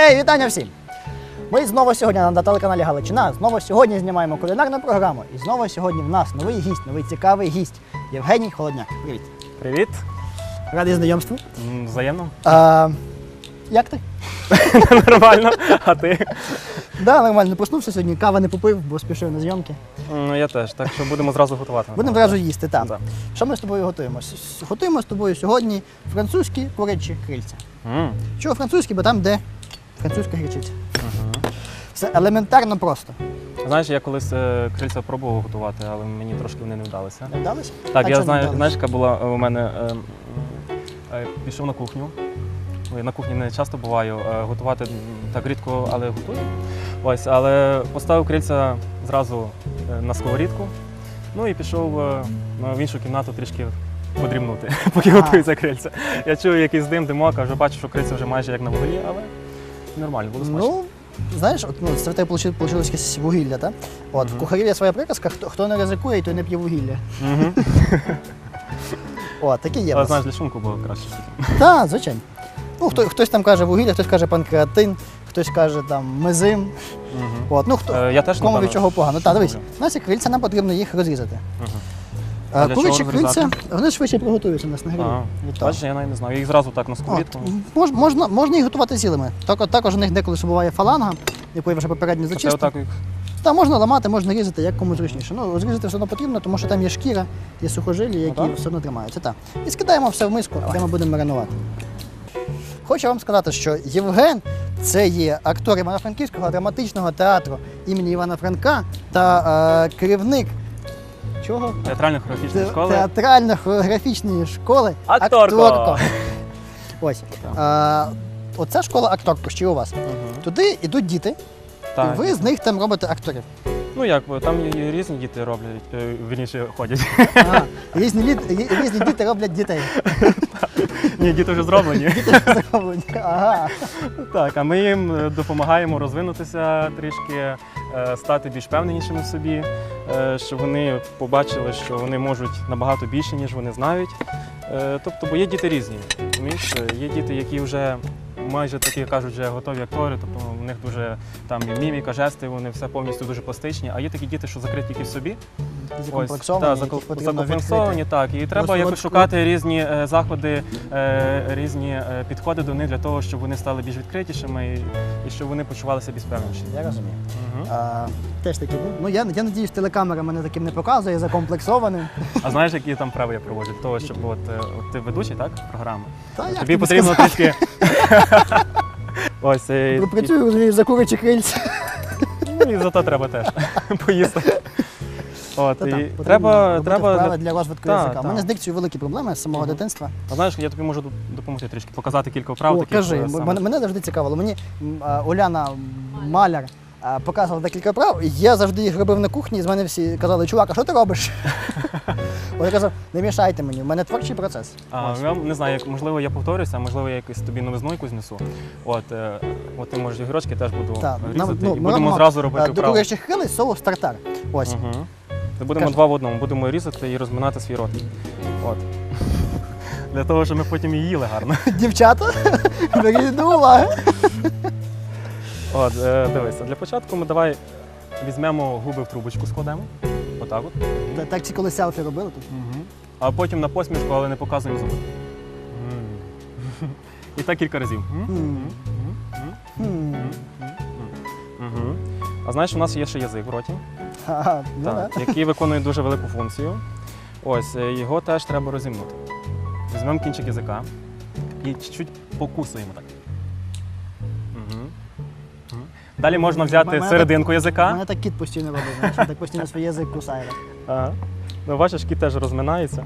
Гей, вітання всім! Ми знову сьогодні на телеканалі Галичина. Знову сьогодні знімаємо кулінарну програму. І знову сьогодні в нас новий гість, новий цікавий гість Євгеній Холодняк. Привіт. Привіт. Радий знайомству. М, Взаємно. А, як ти? Нормально. А ти? Да, нормально. Проснувся сьогодні, кава не попив, бо спішив на зйомки. Ну, я теж. Так що будемо зразу готувати. Будемо одразу їсти, так. Да. Що ми з тобою готуємо? С- Готуємо з тобою сьогодні французькі курячі крильця. М, Чого французькі, бо там, де французька гречиця. Все елементарно просто. Знаєш, я колись е, крильця пробував готувати, але мені трошки вони не вдалися. Не вдалося? Так, А я знаю, вдалося? знаєш, яка була у мене. е, е, Пішов на кухню. Ой, На кухні не часто буваю. е, Готувати м, так рідко, але готую. Ось, але поставив крильця зразу е, на сковорідку. Ну і пішов е, на- в іншу кімнату трішки подрімнути, поки Ага. готується крильця. Я чую якийсь дим, димок, а вже бачу, що крильця вже майже як на вуглі, але нормально, було смачно. Ну, знаєш, от, ну, в тебе вийшло получилось якесь вугілля, так? От, в кухарів є своя приказка, хто, хто не ризикує, той не п'є вугілля. Мгм. О, такі є. в Але нас. знаєш, для шлунку було краще. Так, звичайно. Ну, хто, хтось там каже вугілля, хтось каже панкреатин, хтось каже там мезим. Мгм. От, ну хто Е, Я теж кому від напевно, чого погано. Так, дивись, у нас є крильця, нам потрібно їх розрізати. Мгм. А для Курячі чого вони швидше приготуються у нас на грилі. Бачиш, я навіть не знаю. Їх зразу так на От, сковорідку. мож, можна, можна їх готувати цілими. Так, також у них деколи ще буває фаланга, яку я вже попередньо Це зачистив. отак їх. Та можна ламати, можна різати, як кому зручніше. Ну, розрізати все одно потрібно, тому що там є шкіра, є сухожилі, які так? все одно тримаються. Так. І скидаємо все в миску, де ми будемо маринувати. Хочу вам сказати, що Євген це є актор Івано-Франківського драматичного театру імені Івана Франка та е, керівник чого? Театрально-хореографічної школи. Театрально-хореографічної школи. Акторко! Акторко. Ось. Е, оця школа акторко, що у вас. Мгм. Туди йдуть діти, Так. і ви з них там робите акторів. Ну як, там і- і різні діти роблять, е, вірніше ходять. Ага. Різні, літ- рі- різні діти роблять дітей. Ні, діти вже зроблені. Діти зроблені. Ага. Так, а ми їм е, допомагаємо розвинутися трішки, стати більш певненішими в собі, е, щоб вони побачили, що вони можуть набагато більше, ніж вони знають. Е, Тобто, бо є діти різні. Е, Є діти, які вже майже такі кажуть, вже готові актори, тобто них дуже там і міміка, жести, вони все повністю дуже пластичні. А є такі діти, що закриті тільки в собі. Закомплексовані, та, яких потрібно закомплексовані, відкрити. так. І треба якось от- шукати різні е, заходи, е, різні е, підходи до них для того, щоб вони стали більш відкритішими і, і щоб вони почувалися більш впевненіше. Я розумію. Мгм. А, теж такі був. Ну я, я надіюсь, телекамера мене таким не показує, закомплексованим. А знаєш, які там прави я проводжу? Для того, щоб от, е, от ти ведучий, так, програми. Та, як Тобі потрібно сказати? трішки. Ось, е, Працюю розумію, за курячі крильця. ну, і зато треба теж поїсти. От, Та і потрібно треба, робити треба для розвитку Та, язика. У та. мене з дикцією великі проблеми з самого дитинства. А знаєш, я тобі можу допомогти трішки, показати кілька вправ. О, таких, кажи, е, бо саме- мене, мене завжди цікавило. Мені м, а, Уляна Маляр а, показувала декілька прав, і я завжди їх робив на кухні, і з мене всі казали, чувак, а що ти робиш? Я казав, не мішайте мені, в мене творчий процес. А, я не знаю, як можливо я повторюся, а можливо я якось тобі новизну якусь несу. От, е, от ти можеш гірочки теж буду Так, різати нам- ну, і будемо робимо, зразу робити До вправи. курячих крилей соус тартар. Ось. Угу. Будемо Кажи. два в одному, будемо різати і розминати свій рот. От. Для того, щоб ми потім і їли гарно. Дівчата, беріть до уваги. От, е, дивися, для початку ми давай візьмемо губи в трубочку, складемо. Отак от. Та- Так ці коли селфі робили тут. Угу. А потім на посмішку, але не показуємо зуби. І так кілька разів. М. М. А знаєш, у нас є ще язик в роті, Ага, ну да. так, який виконує дуже велику функцію. Ось е, його теж треба розімнути. Візьмемо кінчик язика і чуть-чуть покусуємо так. Далі можна взяти Мене серединку У язика. мене так кіт постійно робить, знаєш, він так постійно свій язик кусає. Ага. Ну, бачиш, кіт теж розминається.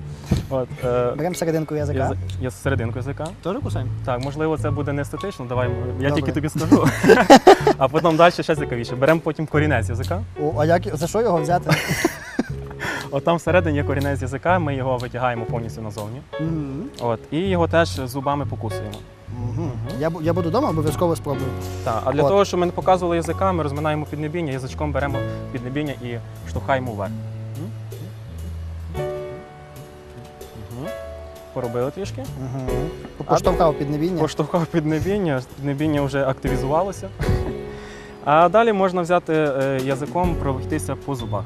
От, е, Беремо серединку язика. язи- я серединку язика. Теж кусаємо? Так, можливо, це буде не естетично, давай я Добре. тільки тобі скажу. а потім далі ще цікавіше. Беремо потім корінець язика. О, а як за що його взяти? От там всередині є корінець язика, ми його витягаємо повністю назовні. Мгм. От, і його теж зубами покусуємо. Мгм. Я, бу- я буду вдома, обов'язково спробую. Так, а для От. того, щоб ми не показували язика, ми розминаємо піднебіння, язичком беремо піднебіння і штовхаємо вверх. Мгм. Поробили трішки. Угу. Поштовхав піднебіння. Поштовхав піднебіння, піднебіння вже активізувалося. А далі можна взяти е, язиком, пройтися по зубах.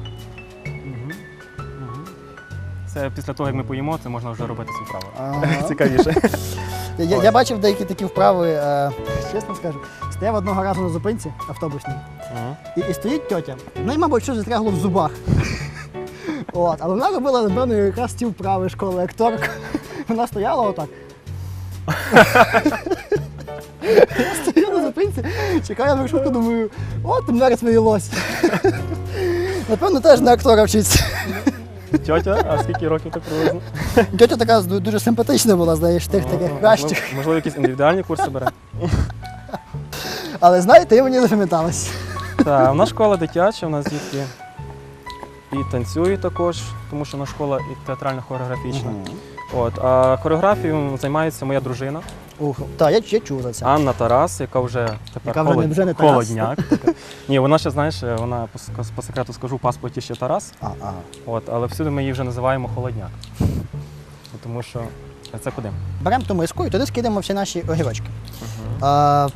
Це після того, як ми поїмо, це можна вже робити вправу. Ага. Цікавіше. Я, я, бачив деякі такі вправи, е, чесно скажу, стояв одного разу на зупинці автобусній, Мгм. і, і стоїть тьотя. В неї, мабуть, щось застрягло в зубах. От, але вона робила, напевно, якраз ті вправи школи акторка. Вона стояла отак. Я стою на зупинці, чекаю маршрутку, думаю, от там зараз виявилось. Напевно, теж на актора вчиться. Тьотя, а скільки років так приблизно? Тьотя така дуже симпатична була, знаєш, тих таких кращих. Можливо, якісь індивідуальні курси бере. Але знаєте, і мені запам'яталось. Так, у нас школа дитяча, у нас дітки і танцюють також, тому що у нас школа і театрально хореографічна. От, а хореографією займається моя дружина так, я, я чув за це. Анна Тарас, яка вже тепер Яка вже не- холод- вже не Тарас. холодняк. така. Ні, вона ще, знаєш, вона по, с- по секрету скажу, в паспорті ще Тарас, А, ага. от, але всюди ми її вже називаємо холодняк. Тому що це куди? Беремо ту миску і туди скидаємо всі наші огірочки. А,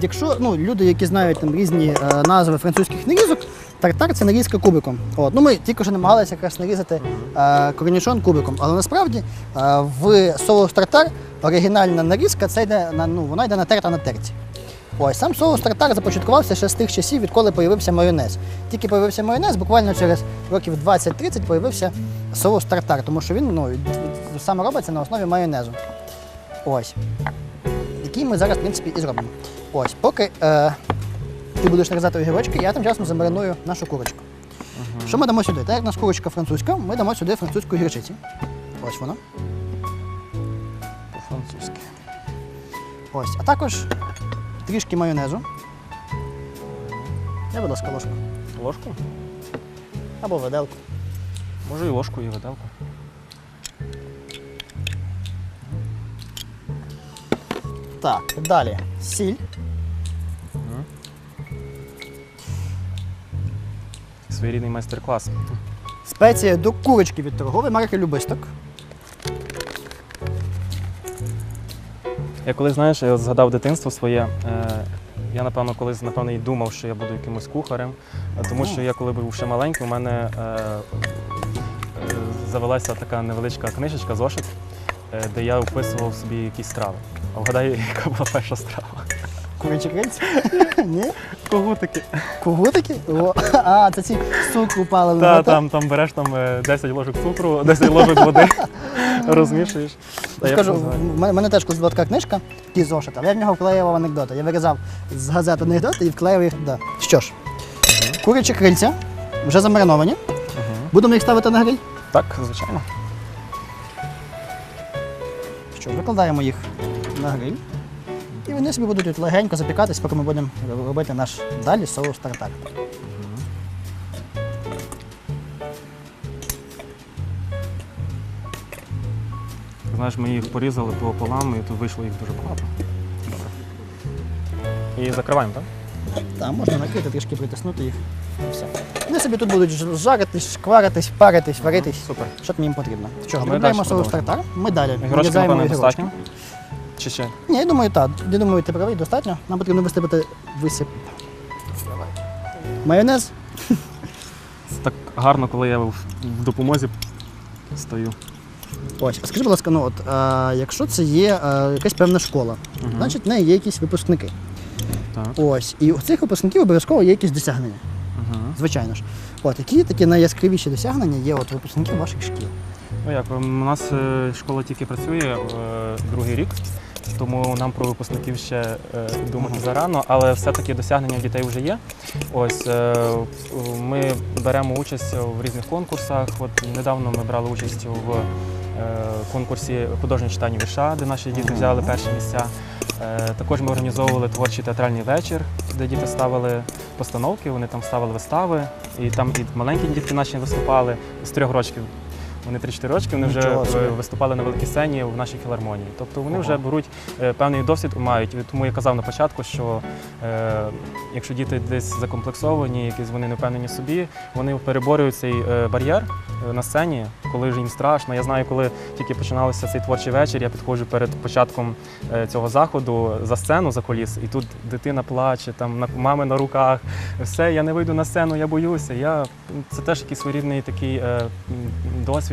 якщо ну, люди, які знають там різні е, назви французьких нарізок, тартар це нарізка кубиком. От. Ну, ми тільки що намагалися якраз нарізати е, корнішон кубиком, але насправді е, в соус тартар оригінальна нарізка це йде на ну, вона йде натерта на терці. Ось сам соус тартар започаткувався ще з тих часів, відколи появився майонез. Тільки появився майонез, буквально через років 20-30 появився соус тартар, тому що він ну, саме робиться на основі майонезу. Ось. Який ми зараз, в принципі, і зробимо. Ось, поки е, ти будеш нарізати огірочки, я тим часом замариную нашу курочку. Що ми дамо сюди? Так як у нас курочка французька, ми дамо сюди французьку гірчиці. Ось вона. По-французьки. Ось. А також трішки майонезу. Я, будь ласка, ложку. Ложку? Або виделку. Може і ложку, і виделку. Так, далі. Сіль. Своєрідний майстер-клас. Спеція до курочки від торгової марки Любисток. Я коли знаєш, я згадав дитинство своє. Е, я напевно колись напевно і думав, що я буду якимось кухарем, тому що я коли був ще маленький, у мене е, е, завелася така невеличка книжечка, зошит, де я вписував собі якісь страви. А вгадай, яка була перша страва? Курячі крильці? Ні? Когутики. Когутики? О, а, це ці цукру паливного. Та, так? там, там береш там, е, 10 ложок цукру, 10 ложок води, розмішуєш. Та я Скажу, в мене, мене теж колись була така книжка, такий зошит, але я в нього вклеював анекдоти. Я вирізав з газет анекдоти і вклеював їх туди. Що ж, курячі крильця вже замариновані. Будемо їх ставити на гриль. Так, звичайно. Що, викладаємо їх на гриль. І вони собі будуть тут легенько запікатись, поки ми будемо робити наш далі соус тартар. Знаєш, ми їх порізали пополам, і тут вийшло їх дуже багато. Добре. І закриваємо, так? Так, можна накрити, трішки притиснути їх. І все. Вони собі тут будуть жаритись, шкваритись, паритись, варитись. Супер. Що там їм потрібно? Що, Ми далі соус продовжимо. тартар, ми далі. Грошки, нарізаємо напевно, достатньо? Чи ще? Ні, я думаю, так. Я думаю, ти правий, достатньо. Нам потрібно висипати висип. Майонез. Це так гарно, коли я в в допомозі стою. Ось, скажи, будь ласка, ну от е, якщо це є е, якась певна школа, Мгм. значить в неї є якісь випускники. Так. Ось, і у цих випускників обов'язково є якісь досягнення, Угу. звичайно ж. От, які такі найяскравіші досягнення є от випускників ваших шкіл? Ну як, у нас е, школа тільки працює е, другий рік, тому нам про випускників ще е, думати зарано, але все-таки досягнення дітей вже є. Ось е, ми беремо участь в різних конкурсах. От недавно ми брали участь в е, конкурсі художнє читання вірша, де наші діти взяли перші місця. Е, Також ми організовували творчий театральний вечір, де діти ставили постановки, вони там ставили вистави, і там і маленькі дітки наші виступали з трьох років. Вони 3-4 рочки, вони вже Нічого собі. виступали на великій сцені в нашій філармонії. Тобто вони вже беруть е, певний досвід мають. Тому я казав на початку, що е, якщо діти десь закомплексовані, якісь вони не впевнені в собі, вони переборюють цей е, бар'єр е, на сцені, коли вже їм страшно. Я знаю, коли тільки починалося цей творчий вечір, я підходжу перед початком е, цього заходу за сцену за коліс, і тут дитина плаче, там на мами на руках. Все, я не вийду на сцену, я боюся. Я це теж якийсь своєрідний такий е, м,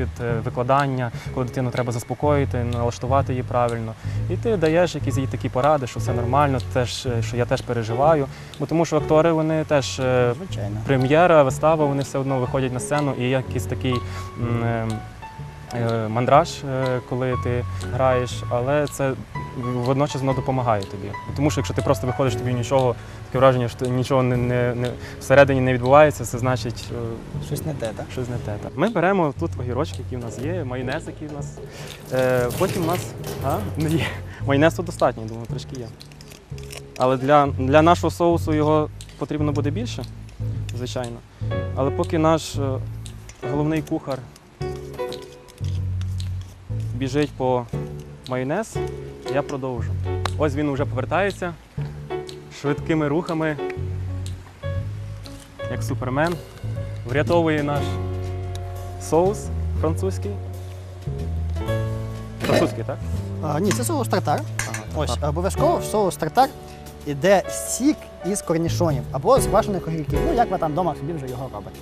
досвід е, викладання, коли дитину треба заспокоїти, налаштувати її правильно. І ти даєш якісь їй такі поради, що все нормально, теж е, що я теж переживаю. Бо тому що актори вони теж. е, Звичайно. прем'єра, вистава, вони все одно виходять на сцену, і якийсь такий мандраж, коли ти граєш, але це водночас воно допомагає тобі. Тому що якщо ти просто виходиш, тобі нічого, таке враження, що нічого не, не, не, всередині не відбувається, це значить. е, Щось не те, так? Щось не те. так. Ми беремо тут огірочки, які в нас є, майонез, який в нас. Е, потім у нас. А? Не є. Майонез тут достатньо, думаю, трішки є. Але для, для нашого соусу його потрібно буде більше, звичайно. Але поки наш е, головний кухар біжить по майонез, я продовжу. Ось він вже повертається швидкими рухами, як супермен врятовує наш соус французький. Французький, так? А, ні, це соус тартар. Ага. Ось обов'язково в соус тартар іде сік із корнішонів або з квашених огірків. Ну, як ви там вдома собі вже його робите.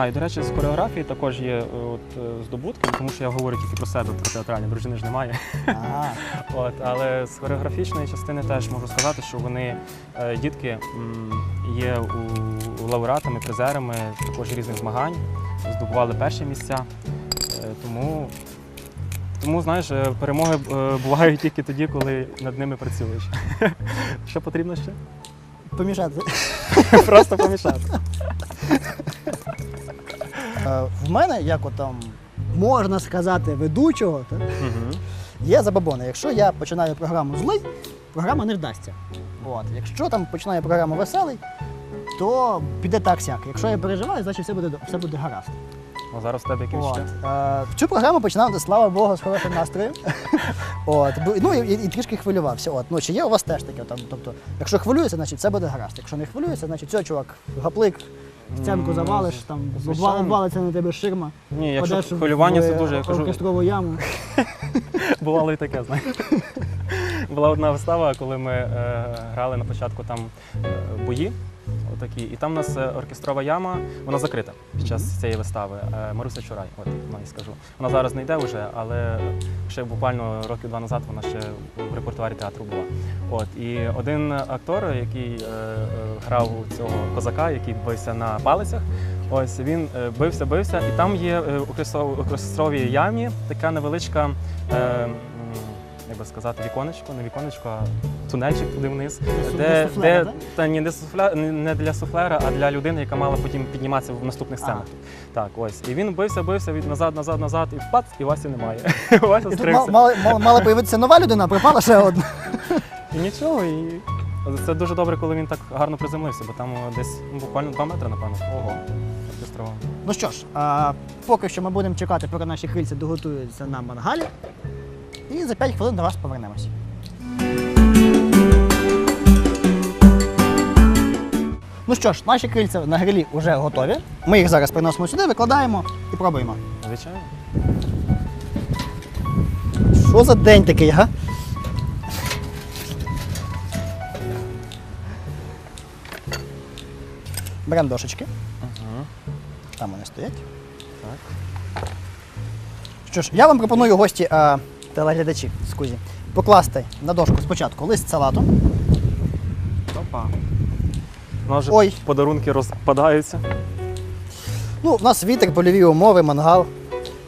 А, і до речі, з хореографії також є е, от, е, здобутки, тому що я говорю тільки про себе, про театральні, дружини ж немає. Ага. От, але з хореографічної частини теж можу сказати, що вони, е, дітки, є у, у лауреатами, призерами також різних змагань, здобували перші місця. Тому, тому знаєш, перемоги бувають тільки тоді, коли над ними працюєш. Що потрібно ще? Помішати. Просто помішати. Е, В мене, як там можна сказати, ведучого, так, є забобони. Якщо я починаю програму злий, програма не вдасться. От. Якщо там починаю програму веселий, то піде так сяк. Якщо я переживаю, значить все буде, все буде гаразд. А зараз в тебе якийсь От. ще? Е, цю програму починав, слава Богу, з хорошим настроєм. От. Ну і, і, і трішки хвилювався. От. Ну, чи є у вас теж таке? Там, тобто, якщо хвилюється, значить все буде гаразд. Якщо не хвилюється, значить все, чувак, гаплик, стінку завалиш, там звичайно. обвалиться на тебе ширма, Ні, якщо падеш хвилювання, це дуже, я кажу, оркестрову яму. Бувало і таке, знаєш. Була одна вистава, коли ми е, грали на початку там е, бої. Отакі. І там у нас е, оркестрова яма, вона закрита під час цієї вистави. Е, Маруся Чурай, от вона і скажу. Вона зараз не йде вже, але ще буквально років два назад вона ще в репертуарі театру була. От. І один актор, який е, грав цього козака, який бився на палицях, ось він бився, бився, і там є у оркестровій ямі така невеличка. Е, би сказати, віконечко, не віконечко, а тунельчик туди вниз, Для де, суфлера, де та ні, не суфля, не- для суфлера, а для людини, яка мала потім підніматися в наступних сценах. Так, ось. І він бився, бився від назад, назад, назад, і пац, і Васі немає. Вася стрився. мала, мала, мала, появитися нова людина, припала ще одна. І нічого. І це дуже добре, коли він так гарно приземлився, бо там десь ну, буквально 2 метри, напевно. Ого, оркестрово. Ну що ж, а, поки що ми будемо чекати, поки наші крильці доготуються на мангалі. І за 5 хвилин до вас повернемось. Ну що ж, наші крильця на грилі вже готові. Ми їх зараз приносимо сюди, викладаємо і пробуємо. Звичайно. Що за день такий, га? Беремо дошечки, Угу. там вони стоять. Так. Що ж, я вам пропоную гості а, телеглядачі скузі, покласти на дошку спочатку лист салату. Опа. У нас вже Ой. подарунки розпадаються. Ну, у нас вітер, польові умови, мангал,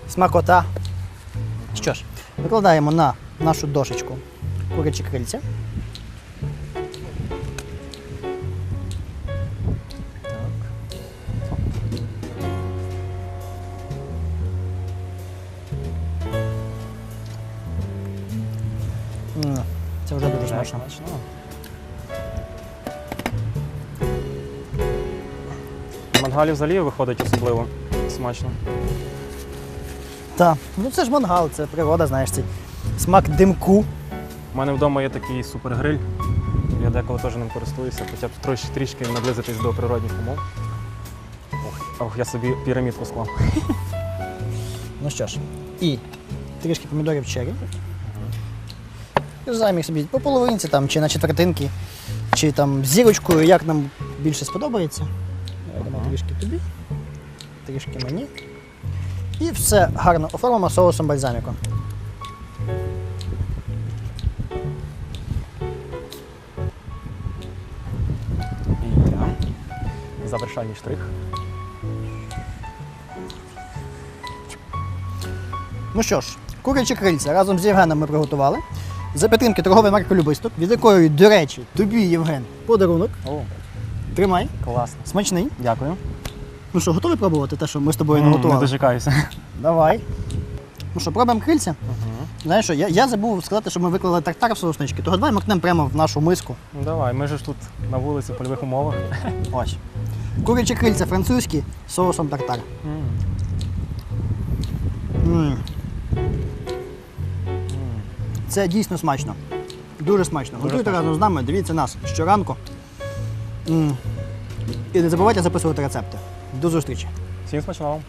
смакота. Що ж, викладаємо на нашу дошечку курячі крильця. Мангалі взагалі виходить особливо. Смачно. Так. Ну це ж мангал, це природа, знаєш, цей смак димку. У мене вдома є такий супергриль. Я деколи теж ним користуюся, хоча б трішки, трішки наблизитись до природних умов. Ох, ох, я собі пірамідку склав. Ну що ж, і трішки помідорів черрі. Їх собі по половинці там, чи на четвертинки, чи там зірочкою, як нам більше сподобається. Ага. трішки тобі, трішки мені. І все гарно оформимо соусом прям. Завершальний штрих. Ну що ж, курячі крильця разом з Євгеном ми приготували. За підтримки торгової марки Любисток, від якої, до речі, тобі, Євген, подарунок. О, Тримай, класно. смачний. Дякую. Ну що, готовий пробувати те, що ми з тобою М, Не наготували? дочекаюся. Давай. Ну що, пробуємо крильця? Угу. Знаєш що, я, я забув сказати, що ми виклали тартар в соуснички, того давай макнемо прямо в нашу миску. Ну давай, ми ж тут на вулиці в польових умовах. Ось. Курячі крильця французькі з соусом тартар. М, м м. Це дійсно смачно. Дуже смачно. Готуйте смачно. разом з нами, дивіться нас щоранку. м І не забувайте записувати рецепти. До зустрічі! Всім смачного.